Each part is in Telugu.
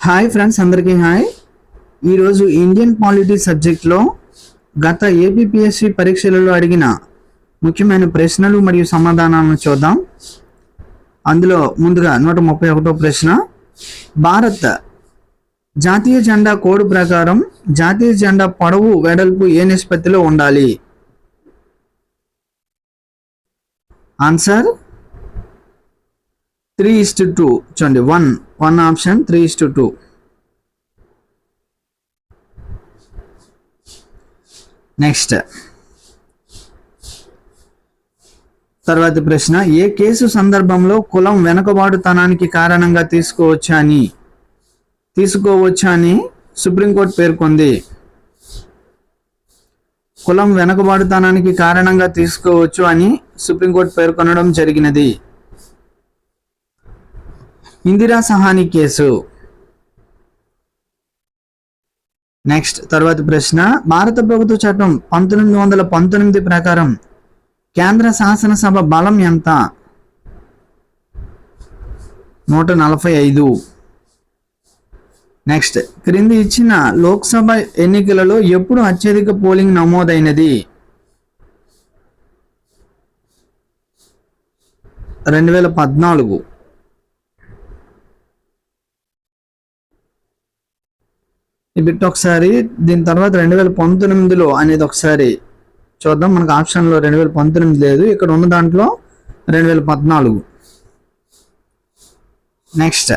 హాయ్ ఫ్రెండ్స్ అందరికీ హాయ్ ఈరోజు ఇండియన్ పాలిటీ సబ్జెక్ట్లో గత ఏపీపీఎస్సి పరీక్షలలో అడిగిన ముఖ్యమైన ప్రశ్నలు మరియు సమాధానాలను చూద్దాం. అందులో ముందుగా నూట ముప్పై ఒకటో ప్రశ్న. భారత్ జాతీయ జెండా కోడ్ ప్రకారం జాతీయ జెండా పొడవు వెడల్పు ఏ నిష్పత్తిలో ఉండాలి? Answer three is to two చూడండి one one option three is to two next తర్వాతి ప్రశ్న ఏ కేసు సందర్భంలో కులం వెనుకబాటుతనానికి కారణంగా తీసుకోవచ్చా అని తీసుకోవచ్చా అని సుప్రీంకోర్టు పేర్కొంది. కులం వెనుకబాటుతనానికి కారణంగా తీసుకోవచ్చు అని సుప్రీంకోర్టు పేర్కొనడం జరిగినది. ఇందిరా సహాని కేసు. నెక్స్ట్ తర్వాత ప్రశ్న. భారత ప్రభుత్వ చట్టం పంతొమ్మిది వందల పంతొమ్మిది ప్రకారం కేంద్ర శాసనసభ బలం ఎంత? నూట నలభై ఐదు. నెక్స్ట్ క్రింది ఇచ్చిన లోక్సభ ఎన్నికలలో ఎప్పుడు అత్యధిక పోలింగ్ నమోదైనది? రెండు వేల పద్నాలుగు. ఈ బిట్ ఒకసారి దీని తర్వాత రెండు వేల పంతొమ్మిదిలో అనేది ఒకసారి చూద్దాం. మనకు ఆప్షన్లో రెండు వేల పంతొమ్మిది లేదు. ఇక్కడ ఉన్న దాంట్లో రెండు వేల పద్నాలుగు. నెక్స్ట్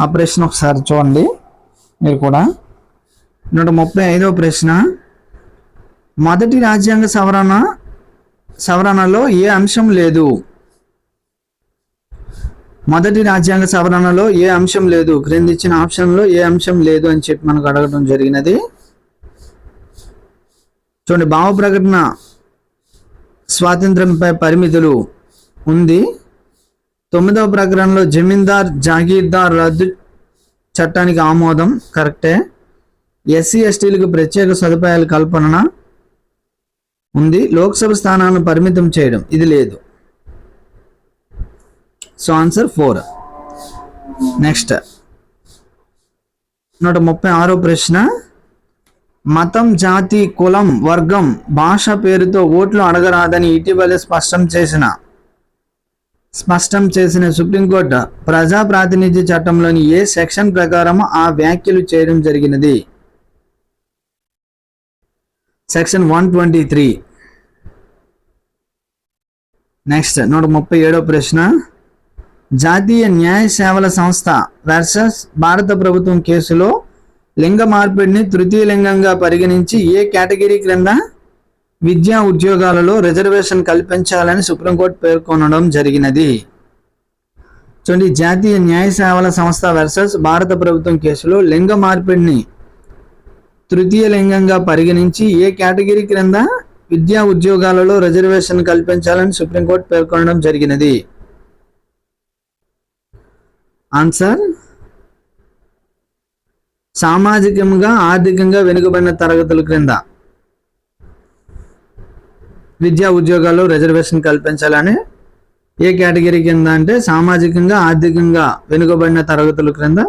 ఆపరేషన్ ఒకసారి చూడండి. మీరు కూడా నూట ముప్పై ఐదవ ప్రశ్న. మొదటి రాజ్యాంగ సవరణ సవరణలో ఏ అంశం లేదు? మొదటి రాజ్యాంగ సవరణలో ఏ అంశం లేదు క్రింది ఇచ్చిన ఆప్షన్లో ఏ అంశం లేదు అని చెప్పి మనకు అడగడం జరిగినది. చూడండి భావ ప్రకటన స్వాతంత్రంపై పరిమితులు ఉంది. తొమ్మిదవ ప్రకరణలో జమీందార్ జాగీర్దార్ రద్దు చట్టానికి ఆమోదం కరెక్టే. ఎస్సీ ఎస్టీలకు ప్రత్యేక సదుపాయాల కల్పన ఉంది. లోక్సభ స్థానాలను పరిమితం చేయడం ఇది లేదు. సో ఆన్సర్ ఫోర్ నెక్స్ట్ నూట ముప్పై ఆరో ప్రశ్న. మతం జాతి కులం వర్గం భాష పేరుతో ఓట్లు అడగరాదని ఇటీవలే స్పష్టం చేసిన స్పష్టం చేసిన సుప్రీంకోర్టు ప్రజా ప్రాతినిధ్య చట్టంలోని ఏ సెక్షన్ ప్రకారం ఆ వ్యాఖ్యలు చేయడం జరిగినది? Section one twenty three. Next నూట ముప్పై ఏడో ప్రశ్న. జాతీయ న్యాయ సేవల సంస్థ వర్సెస్ భారత ప్రభుత్వం కేసులో లింగ మార్పిడిని తృతీయ లింగంగా పరిగణించి ఏ కేటగిరీ క్రింద విద్యా ఉద్యోగాలలో రిజర్వేషన్ కల్పించాలని సుప్రీంకోర్టు పేర్కొనడం జరిగినది. చూడండి జాతీయ న్యాయ సేవల సంస్థ వర్సెస్ భారత ప్రభుత్వం కేసులో లింగ మార్పిడిని తృతీయ లింగంగా పరిగణించి ఏ కేటగిరీ క్రింద విద్యా ఉద్యోగాలలో రిజర్వేషన్ కల్పించాలని సుప్రీంకోర్టు పేర్కొనడం జరిగినది. ఆన్సర్? సామాజికంగా ఆర్థికంగా వెనుకబడిన తరగతుల క్రింద. విద్యా ఉద్యోగాల్లో రిజర్వేషన్ కల్పించాలని ఏ కేటగిరీ కింద అంటే సామాజికంగా ఆర్థికంగా వెనుకబడిన తరగతుల క్రింద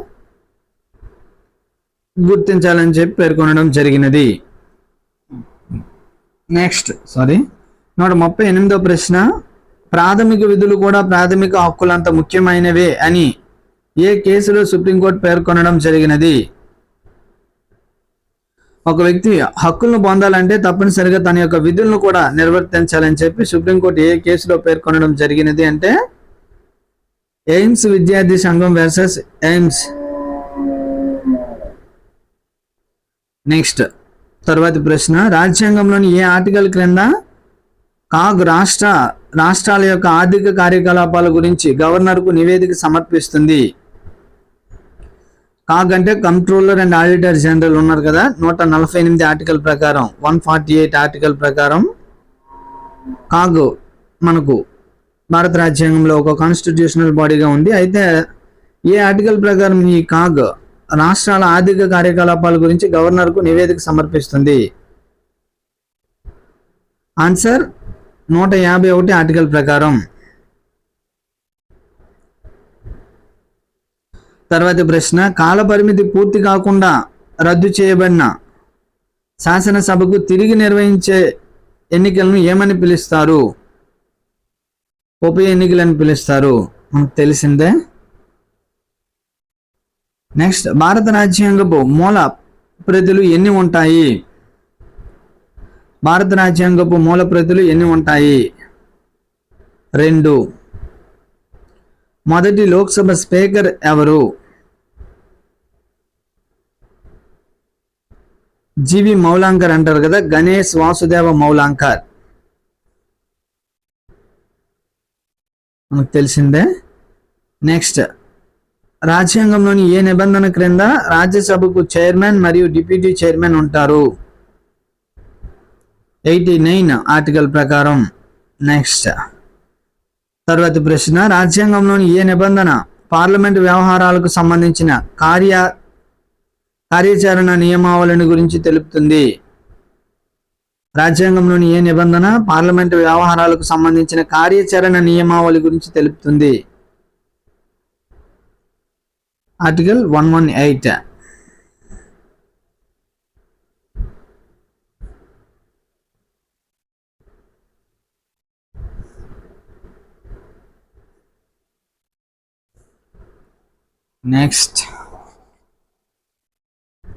గుర్తించాలని చెప్పి పేర్కొనడం జరిగినది. నెక్స్ట్ సారీ నూట ముప్పై ఎనిమిదో ప్రశ్న ప్రాథమిక విధులు కూడా ప్రాథమిక హక్కులంత ముఖ్యమైనవే అని ఏ కేసులో సుప్రీంకోర్టు పేర్కొనడం జరిగినది? ఒక వ్యక్తి హక్కులను పొందాలంటే తప్పనిసరిగా తన యొక్క విధులను కూడా నిర్వర్తించాలని చెప్పి సుప్రీంకోర్టు ఏ కేసులో పేర్కొనడం జరిగినది అంటే ఎయిమ్స్ విద్యార్థి సంఘం వర్సెస్ ఎయిమ్స్. నెక్స్ట్ తర్వాతి ప్రశ్న రాజ్యాంగంలోని ఏ ఆర్టికల్ క్రింద కాగ్ రాష్ట్ర రాష్ట్రాల యొక్క ఆర్థిక కార్యకలాపాల గురించి గవర్నర్కు నివేదిక సమర్పిస్తుంది? కాగ్ అంటే కంట్రోలర్ అండ్ ఆడిటర్ జనరల్ ఉన్నారు కదా. నూట నలభై ఎనిమిది ఆర్టికల్ ప్రకారం వన్ ఫార్టీ ఎయిట్ ఆర్టికల్ ప్రకారం కాగ్ మనకు భారత రాజ్యాంగంలో ఒక కాన్స్టిట్యూషనల్ బాడీగా ఉంది. అయితే ఏ ఆర్టికల్ ప్రకారం ఈ కాగ్ రాష్ట్రాల ఆర్థిక కార్యకలాపాల గురించి గవర్నర్కు నివేదిక సమర్పిస్తుంది? ఆన్సర్ నూట యాభై ఒకటి ఆర్టికల్ ప్రకారం. తర్వాతి ప్రశ్న కాలపరిమితి పూర్తి కాకుండా రద్దు చేయబడిన శాసనసభకు తిరిగి నిర్వహించే ఎన్నికలను ఏమని పిలుస్తారు? ఉప ఎన్నికలని పిలుస్తారు. మనకు తెలిసిందే. నెక్స్ట్ భారత రాజ్యాంగపు మూల ప్రతులు ఎన్ని ఉంటాయి? భారత రాజ్యాంగపు మూల ప్రతులు ఎన్ని ఉంటాయి? రెండు. మొదటి లోక్సభ స్పీకర్ ఎవరు? జీవి మౌలాంకర్ అంటారు కదా గణేష్ వాసుదేవ మౌలాంకర్. మనకు తెలిసిందే? నెక్స్ట్ రాజ్యాంగంలోని ఏ నిబంధన క్రింద రాజ్యసభకు చైర్మన్ మరియు డిప్యూటీ చైర్మన్ ఉంటారు? ఎయిటీ నైన్ ఆర్టికల్ ప్రకారం. నెక్స్ట్ తర్వాత ప్రశ్న రాజ్యాంగంలోని ఏ నిబంధన పార్లమెంటు వ్యవహారాలకు సంబంధించిన కార్య కార్యాచరణ నియమావళిని గురించి తెలుపుతుంది? రాజ్యాంగంలోని ఏ నిబంధన పార్లమెంటు వ్యవహారాలకు సంబంధించిన కార్యాచరణ నియమావళి గురించి తెలుపుతుంది? Article one one eight. Next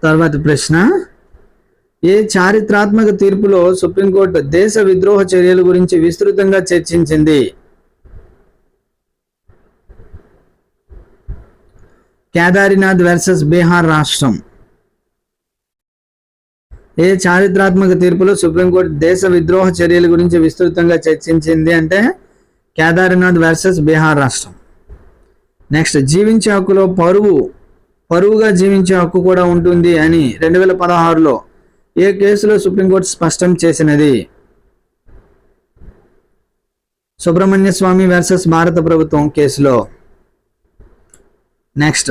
తర్వాత ప్రశ్న. ఏ చారిత్రాత్మక తీర్పులో సుప్రీంకోర్టు దేశ విద్రోహ చర్యల గురించి విస్తృతంగా చర్చించింది? కేదారినాథ్ వర్సెస్ బీహార్ రాష్ట్రం. ఏ చారిత్రాత్మక తీర్పులో సుప్రీంకోర్టు దేశ విద్రోహ చర్యల గురించి విస్తృతంగా చర్చించింది అంటే కేదారినాథ్ వర్సెస్ బీహార్ రాష్ట్రం. నెక్స్ట్ జీవించే హక్కులో పరువు పరువుగా జీవించే హక్కు కూడా ఉంటుంది అని రెండు వేల పదహారులో ఏ కేసులో సుప్రీంకోర్టు స్పష్టం చేసినది? సుబ్రహ్మణ్య స్వామి వర్సెస్ భారత ప్రభుత్వం కేసులో. నెక్స్ట్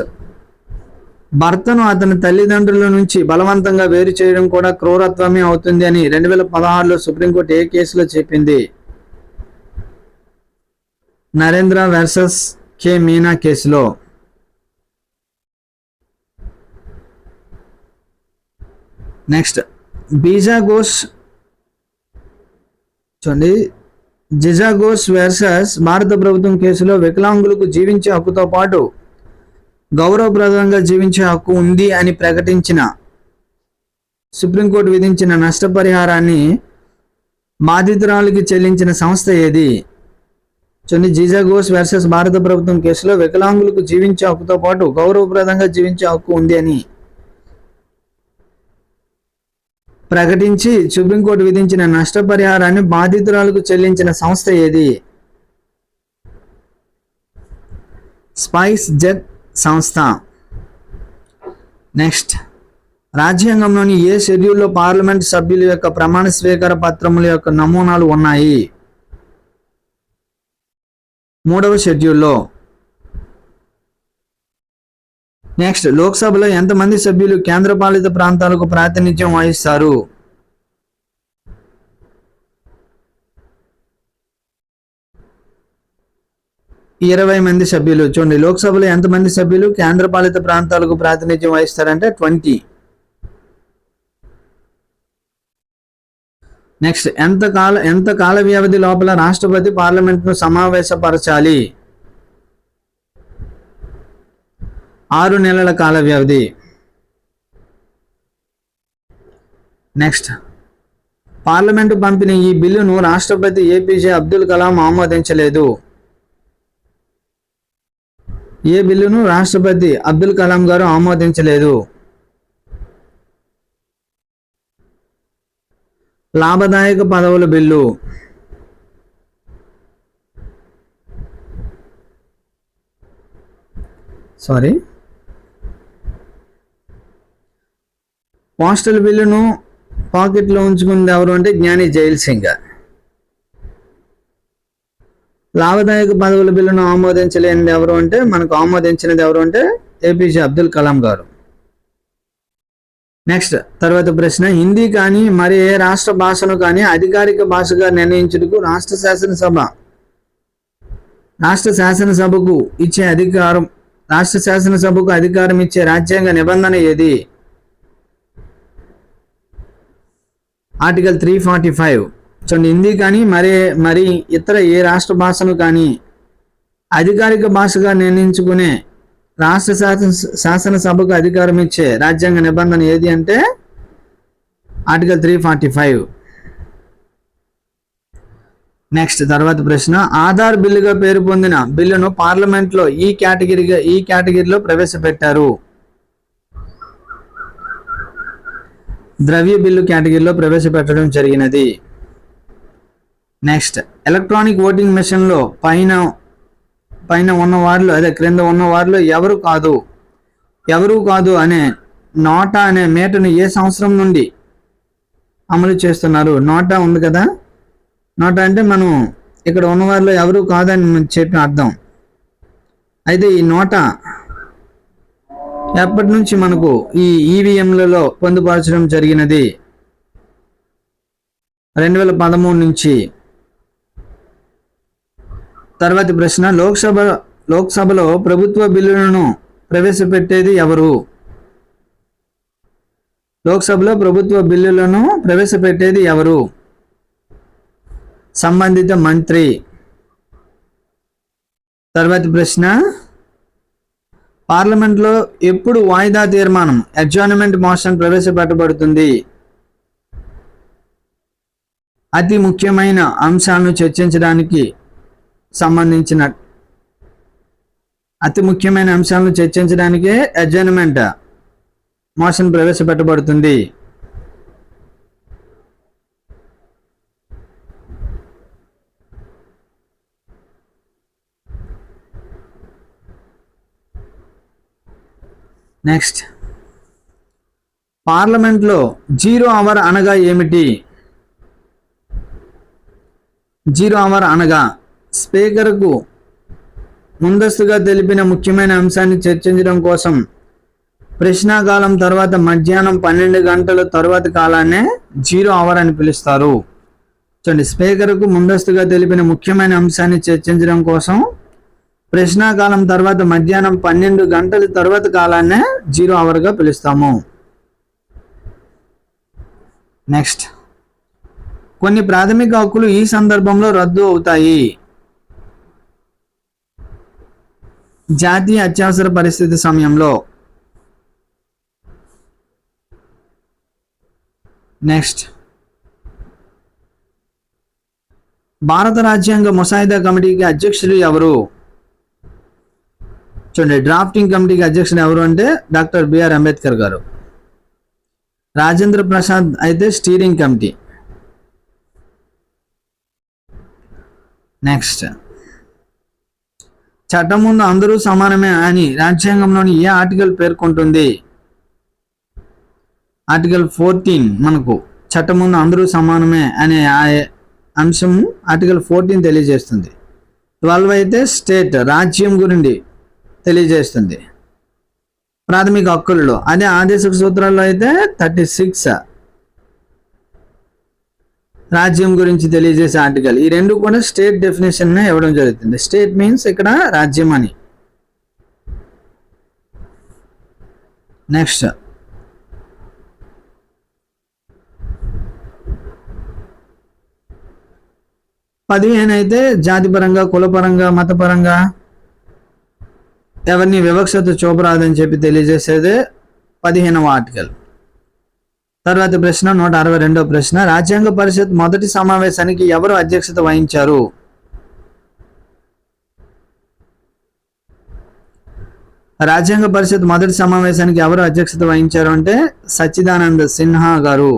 భర్తను అతని తల్లిదండ్రుల నుంచి బలవంతంగా వేరు చేయడం కూడా క్రూరత్వమే అవుతుంది అని రెండు వేల పదహారులో సుప్రీంకోర్టు ఏ కేసులో చెప్పింది? నరేంద్ర వర్సెస్ కె మీనా కేసులో నెక్స్ట్ బీజా ఘోష్ చూడండి. జిజాగోస్ ఘోష్ వర్సెస్ భారత ప్రభుత్వం కేసులో వికలాంగులకు జీవించే హక్కుతో పాటు గౌరవప్రదంగా జీవించే హక్కు ఉంది అని ప్రకటించిన సుప్రీంకోర్టు విధించిన నష్టపరిహారాన్ని బాధితురాలికి చెల్లించిన సంస్థ ఏది? చూడండి జీజా ఘోష్ వర్సెస్ భారత ప్రభుత్వం కేసులో వికలాంగులకు జీవించే హక్కుతో పాటు గౌరవప్రదంగా జీవించే హక్కు ఉంది అని ప్రకటించి సుప్రీంకోర్టు విధించిన నష్టపరిహారాన్ని బాధితురాలకు చెల్లించిన సంస్థ ఏది? స్పైస్ జెట్ సంస్థ. నెక్స్ట్. రాజ్యాంగంలోని ఏ షెడ్యూల్లో పార్లమెంట్ సభ్యుల యొక్క ప్రమాణ స్వీకార పత్రముల యొక్క నమూనాలు ఉన్నాయి? మూడవ షెడ్యూల్లో. నెక్స్ట్ లోక్సభలో ఎంతమంది సభ్యులు కేంద్రపాలిత ప్రాంతాలకు ప్రాతినిధ్యం వహిస్తారు? ఇరవై మంది సభ్యులు. చూడండి లోక్సభలో ఎంతమంది సభ్యులు కేంద్రపాలిత ప్రాంతాలకు ప్రాతినిధ్యం వహిస్తారంటే ట్వంటీ. నెక్స్ట్ ఎంత కాల ఎంత కాల వ్యవధి లోపల రాష్ట్రపతి పార్లమెంట్ను సమావేశపరచాలి? ఆరు నెలల కాల వ్యవధి నెక్స్ట్ పార్లమెంటు పంపిన ఈ బిల్లును రాష్ట్రపతి ఏపీజే అబ్దుల్ కలాం ఆమోదించలేదు. ఏ బిల్లును రాష్ట్రపతి అబ్దుల్ కలాం గారు ఆమోదించలేదు. లాభదాయక పదవుల బిల్లు. సారీ పోస్టల్ బిల్లును పాకెట్లో ఉంచుకుంది ఎవరు అంటే జ్ఞాని జైల్ సింగ్ లాభదాయక పదవుల బిల్లును ఆమోదించలేనిది ఎవరు అంటే మనకు ఆమోదించినది ఎవరు అంటే ఏపీజే అబ్దుల్ కలాం గారు. నెక్స్ట్ తర్వాత ప్రశ్న హిందీ కానీ మరి ఏ రాష్ట్ర భాషను కానీ అధికారిక భాషగా నిర్ణయించుటకు రాష్ట్ర శాసనసభ రాష్ట్ర శాసనసభకు ఇచ్చే అధికారం రాష్ట్ర శాసనసభకు అధికారం ఇచ్చే రాజ్యాంగ నిబంధన ఏది? ఆర్టికల్ త్రీ ఫార్టీ ఫైవ్ చూడండి హిందీ కానీ మరి మరి ఇతర ఏ రాష్ట్ర భాషను కానీ అధికారిక భాషగా నిర్ణయించుకునే రాష్ట్ర శాసన శాసనసభకు అధికారం ఇచ్చే రాజ్యాంగ నిబంధన ఏది అంటే article three forty five. Next తర్వాత ప్రశ్న ఆధార్ బిల్లుగా పేరు పొందిన బిల్లును పార్లమెంట్లో ఈ కేటగిరీగా ఈ కేటగిరీలో ప్రవేశపెట్టారు. ద్రవ్య బిల్లు కేటగిరీలో ప్రవేశపెట్టడం జరిగినది. నెక్స్ట్ ఎలక్ట్రానిక్ ఓటింగ్ మెషిన్లో పైన పైన ఉన్న వారిలో అదే క్రింద ఉన్న వారిలో ఎవరు కాదు? ఎవరు కాదు అనే నోటా అనే మేటను ఏ సంవత్సరం నుండి అమలు చేస్తున్నారు? నోటా ఉంది కదా? నోటా అంటే మనం ఇక్కడ ఉన్నవారిలో ఎవరు కాదని చెప్పిన అర్థం. అయితే ఈ నోటా ఎప్పటి నుంచి మనకు ఈ ఈవీఎంలలో పొందుపరచడం జరిగినది? రెండు వేల పదమూడు నుంచి తర్వాతి ప్రశ్న లోక్సభ లోక్సభలో ప్రభుత్వ బిల్లులను ప్రవేశపెట్టేది ఎవరు? లోక్సభలో ప్రభుత్వ బిల్లులను ప్రవేశపెట్టేది ఎవరు? సంబంధిత మంత్రి. తర్వాతి ప్రశ్న పార్లమెంట్లో ఎప్పుడు వాయిదా తీర్మానం అడ్జాయిన్మెంట్ మోషన్ ప్రవేశపెట్టబడుతుంది? అతి ముఖ్యమైన అంశాలను చర్చించడానికి సంబంధించిన అతి ముఖ్యమైన అంశాలను చర్చించడానికే అడ్జర్న్మెంట్ మోషన్ ప్రవేశపెట్టబడుతుంది. నెక్స్ట్ పార్లమెంట్లో జీరో అవర్ అనగా ఏమిటి? జీరో అవర్ అనగా స్పీకర్కు ముందస్తుగా తెలిపిన ముఖ్యమైన అంశాన్ని చర్చించడం కోసం ప్రశ్నాకాలం తర్వాత మధ్యాహ్నం పన్నెండు గంటల తర్వాత కాలాన్నే జీరో అవర్ అని పిలుస్తారు. చూడండి స్పీకర్కు ముందస్తుగా తెలిపిన ముఖ్యమైన అంశాన్ని చర్చించడం కోసం ప్రశ్నాకాలం తర్వాత మధ్యాహ్నం పన్నెండు గంటల తర్వాత కాలాన్నే జీరో అవర్గా పిలుస్తాము. నెక్స్ట్. కొన్ని ప్రాథమిక హక్కులు ఈ సందర్భంలో రద్దు అవుతాయి. జాతీయ అత్యవసర పరిస్థితి సమయంలో నెక్స్ట్. భారత రాజ్యాంగ ముసాయిదా కమిటీకి అధ్యక్షులు ఎవరు? చూడండి డ్రాఫ్టింగ్ కమిటీకి అధ్యక్షుడు ఎవరు అంటే డాక్టర్ బిఆర్ అంబేద్కర్ గారు. రాజేంద్ర ప్రసాద్ అయితే స్టీరింగ్ కమిటీ. నెక్స్ట్. చట్టం ముందు అందరూ సమానమే అని రాజ్యాంగంలోని ఏ ఆర్టికల్ పేర్కొంటుంది? ఆర్టికల్ ఫోర్టీన్ మనకు చట్టం ముందు అందరూ సమానమే అనే ఆ అంశం ఆర్టికల్ ఫోర్టీన్ తెలియజేస్తుంది. ట్వెల్వ్ అయితే స్టేట్ రాజ్యం గురించి తెలియజేస్తుంది. ప్రాథమిక హక్కులలో అదే ఆదేశక సూత్రాల్లో అయితే థర్టీ సిక్స్ రాజ్యం గురించి తెలియజేసే ఆర్టికల్. ఈ రెండు కూడా స్టేట్ డెఫినేషన్ ఇవ్వడం జరుగుతుంది. స్టేట్ మీన్స్ ఇక్కడ రాజ్యం అని. నెక్స్ట్. పదిహేను అయితే జాతిపరంగా కులపరంగా మతపరంగా ఎవరిని వివక్షత చూపరాదని చెప్పి తెలియజేసేదే పదిహేనవ ఆర్టికల్. తర్వాత ప్రశ్న నూట అరవై రెండవ ప్రశ్న. రాజ్యాంగ పరిషత్ మొదటి సమావేశానికి ఎవరు అధ్యక్షత వహించారు? రాజ్యాంగ పరిషత్ మొదటి సమావేశానికి ఎవరు అధ్యక్షత వహించారు అంటే సచ్చిదానంద్ సిన్హా గారు.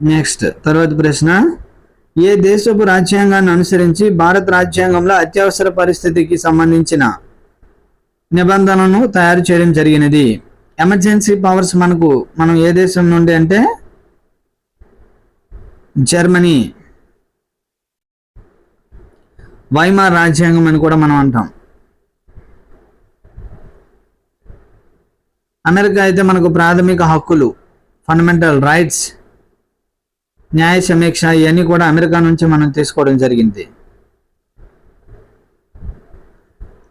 నెక్స్ట్ తర్వాత ప్రశ్న. ఏ దేశపు రాజ్యాంగాన్ని అనుసరించి భారత రాజ్యాంగంలో అత్యవసర పరిస్థితికి సంబంధించిన నిబంధనను తయారు చేయడం జరిగినది. ఎమర్జెన్సీ పవర్స్ మనకు మనం ఏ దేశం నుండి అంటే జర్మనీ వైమార్ రాజ్యాంగం అని కూడా మనం అంటాం. అమెరికా అయితే మనకు ప్రాథమిక హక్కులు ఫండమెంటల్ రైట్స్ న్యాయ సమీక్ష ఇవన్నీ కూడా అమెరికా నుంచి మనం తీసుకోవడం జరిగింది.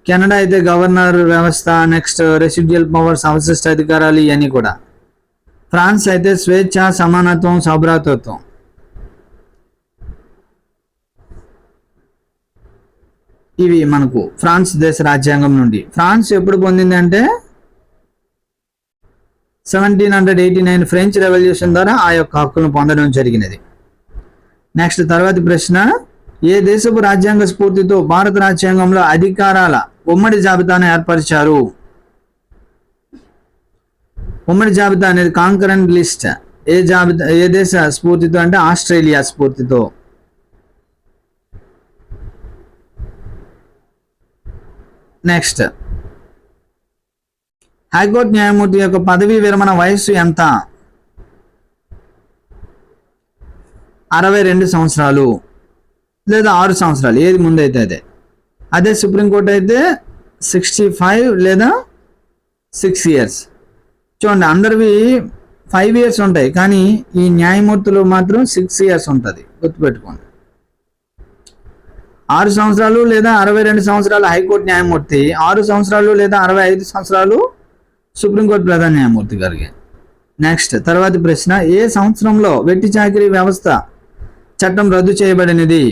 కెనడా అయితే గవర్నర్ వ్యవస్థ నెక్స్ట్ రెసిడ్యుయల్ పవర్స్ అవశిష్ట అధికారాలు ఇవన్నీ కూడా. ఫ్రాన్స్ అయితే స్వేచ్ఛ సమానత్వం సౌభ్రాతత్వం. ఇవి మనకు ఫ్రాన్స్ దేశ రాజ్యాంగం నుండి. ఫ్రాన్స్ ఎప్పుడు పొందిందంటే seventeen hundred eighty nine French revolution ద్వారా ఆ యొక్క హక్కులను పొందడం జరిగినది. నెక్స్ట్ తర్వాతి ప్రశ్న ఏ దేశపు రాజ్యాంగ స్ఫూర్తితో భారత రాజ్యాంగంలో అధికారాల ఉమ్మడి జాబితాను ఏర్పరిచారు? ఉమ్మడి జాబితా అనేది కాంకరెంట్ లిస్ట్ ఏ జాబితా ఏ దేశ స్ఫూర్తితో అంటే ఆస్ట్రేలియా స్ఫూర్తితో? నెక్స్ట్ హైకోర్టు న్యాయమూర్తి యొక్క పదవీ విరమణ వయస్సు ఎంత? అరవై రెండు సంవత్సరాలు లేదా ఆరు సంవత్సరాలు ఏది ముందైతే అదే. అదే సుప్రీంకోర్టు అయితే సిక్స్టీ ఫైవ్ లేదా సిక్స్ ఇయర్స్ చూడండి అందరివి ఫైవ్ ఇయర్స్ ఉంటాయి కానీ ఈ న్యాయమూర్తులు మాత్రం సిక్స్ ఇయర్స్ ఉంటుంది. గుర్తుపెట్టుకోండి. ఆరు సంవత్సరాలు లేదా అరవై రెండు సంవత్సరాలు హైకోర్టు న్యాయమూర్తి ఆరు సంవత్సరాలు లేదా అరవై ఐదు సంవత్సరాలు సుప్రీంకోర్టు ప్రధాన న్యాయమూర్తి గారికి. నెక్స్ట్ తర్వాతి ప్రశ్న ఏ సంవత్సరంలో వెట్టి చాకిరీ వ్యవస్థ చట్టం రద్దు చేయబడినది?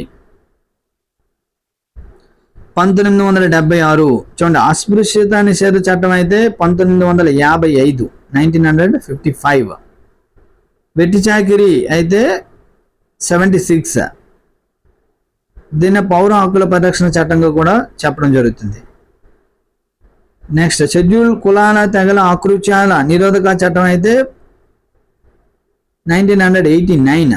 పంతొమ్మిది వందల డెబ్బై ఆరు చూడండి అస్పృశ్యత నిషేధ చట్టం అయితే పంతొమ్మిది వందల యాభై ఐదు నైన్టీన్ హండ్రెడ్ ఫిఫ్టీ ఫైవ్. వెట్టి చాకిరీ అయితే సెవెంటీ సిక్స్. దీన్ని పౌర హక్కుల పరిరక్షణ చట్టంగా కూడా చెప్పడం జరుగుతుంది. నెక్స్ట్ షెడ్యూల్ కులాల తెగల ఆకృత్యాల నిరోధక చట్టం అయితే నైన్టీన్ హండ్రెడ్ ఎయిటీ నైన్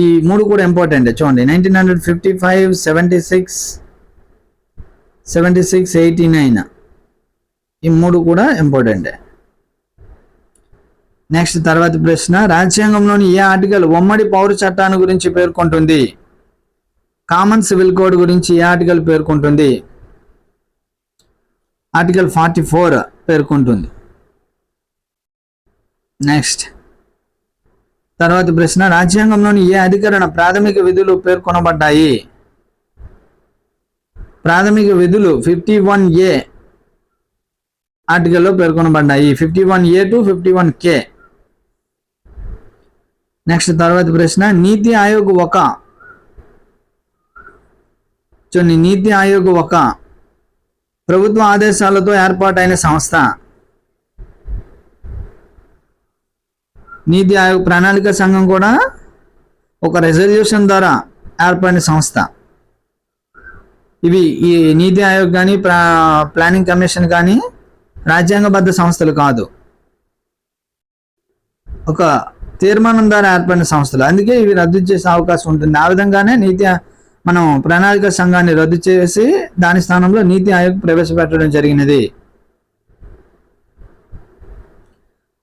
ఈ మూడు కూడా ఇంపార్టెంట్ చూడండి nineteen hundred fifty five seventy six seventy six eighty nine ఈ మూడు కూడా ఇంపార్టెంటే నెక్స్ట్ తర్వాత ప్రశ్న రాజ్యాంగంలోని ఏ ఆర్టికల్ ఉమ్మడి పౌర చట్టాన్ని గురించి పేర్కొంటుంది? కామన్ సివిల్ కోడ్ గురించి ఏ ఆర్టికల్ పేర్కొంటుంది? ఆర్టికల్ ఫార్టీ ఫోర్ పేర్కొంటుంది. నెక్స్ట్ తర్వాత ప్రశ్న రాజ్యాంగంలోని ఏ అధికరణ ప్రాథమిక విధులు పేర్కొనబడ్డాయి? ప్రాథమిక విధులు ఫిఫ్టీ వన్ ఏ ఆర్టికల్లో పేర్కొనబడ్డాయి. Fifty one A to fifty one K next తర్వాత ప్రశ్న నీతి ఆయోగ్ ఒక. చూడండి నీతి ఆయోగ్ ఒక. ప్రభుత్వ ఆదేశాలతో ఏర్పాటైన సంస్థ. నీతి ఆయోగ్ ప్రణాళిక సంఘం కూడా ఒక రిజల్యూషన్ ద్వారా ఏర్పడిన సంస్థ. ఇవి ఈ నీతి ఆయోగ్ కానీ ప్లానింగ్ కమిషన్ కానీ రాజ్యాంగబద్ధ సంస్థలు కాదు. ఒక తీర్మానం ద్వారా ఏర్పడిన సంస్థలు. అందుకే ఇవి రద్దు చేసే అవకాశం ఉంటుంది. ఆ విధంగానే నీతి మనం ప్రణాళిక సంఘాన్ని రద్దు చేసి దాని స్థానంలో నీతి ఆయోగ్ ప్రవేశపెట్టడం జరిగినది.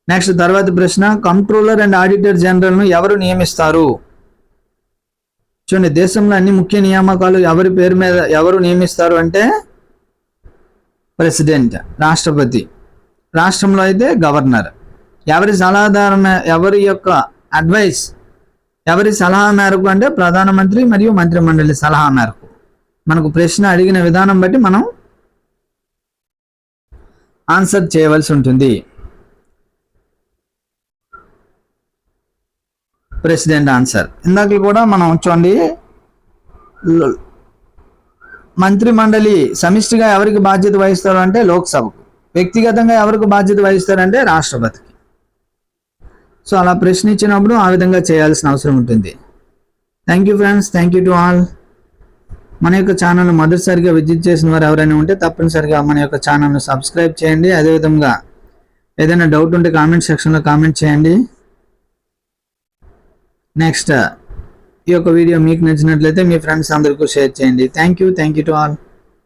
నెక్స్ట్ తర్వాత ప్రశ్న కంట్రోలర్ అండ్ ఆడిటర్ జనరల్ను ఎవరు నియమిస్తారు? చూడండి దేశంలో అన్ని ముఖ్య నియామకాలు ఎవరి పేరు మీద ఎవరు నియమిస్తారు అంటే ప్రెసిడెంట్ రాష్ట్రపతి. రాష్ట్రంలో అయితే గవర్నర్. ఎవరి సలహాదారణ ఎవరి యొక్క అడ్వైస్ ఎవరి సలహా మేరకు అంటే ప్రధానమంత్రి మరియు మంత్రిమండలి సలహా మేరకు. మనకు ప్రశ్న అడిగిన విధానం బట్టి మనం ఆన్సర్ చేయవలసి ఉంటుంది. President answer. ఇందాక కూడా మనం చూడండి మంత్రిమండలి మంత్రి మండలి సమిష్టిగా ఎవరికి బాధ్యత వహిస్తారు అంటే లోక్సభకు. వ్యక్తిగతంగా ఎవరికి బాధ్యత వహిస్తారంటే రాష్ట్రపతికి. సో అలా ప్రశ్న ఇచ్చినప్పుడు ఆ విధంగా చేయాల్సిన అవసరం ఉంటుంది. Thank you friends thank you to all మన యొక్క ఛానల్ మొదటిసారిగా విజిట్ చేసిన వారు ఎవరైనా ఉంటే తప్పనిసరిగా మన యొక్క ఛానల్ను సబ్స్క్రైబ్ చేయండి. అదేవిధంగా ఏదైనా డౌట్ ఉంటే కామెంట్ సెక్షన్లో కామెంట్ చేయండి. నెక్స్ట్ ఈ యొక్క వీడియో మీకు నచ్చినట్లయితే మీ ఫ్రెండ్స్ అందరికీ షేర్ చేయండి. Thank you thank you to all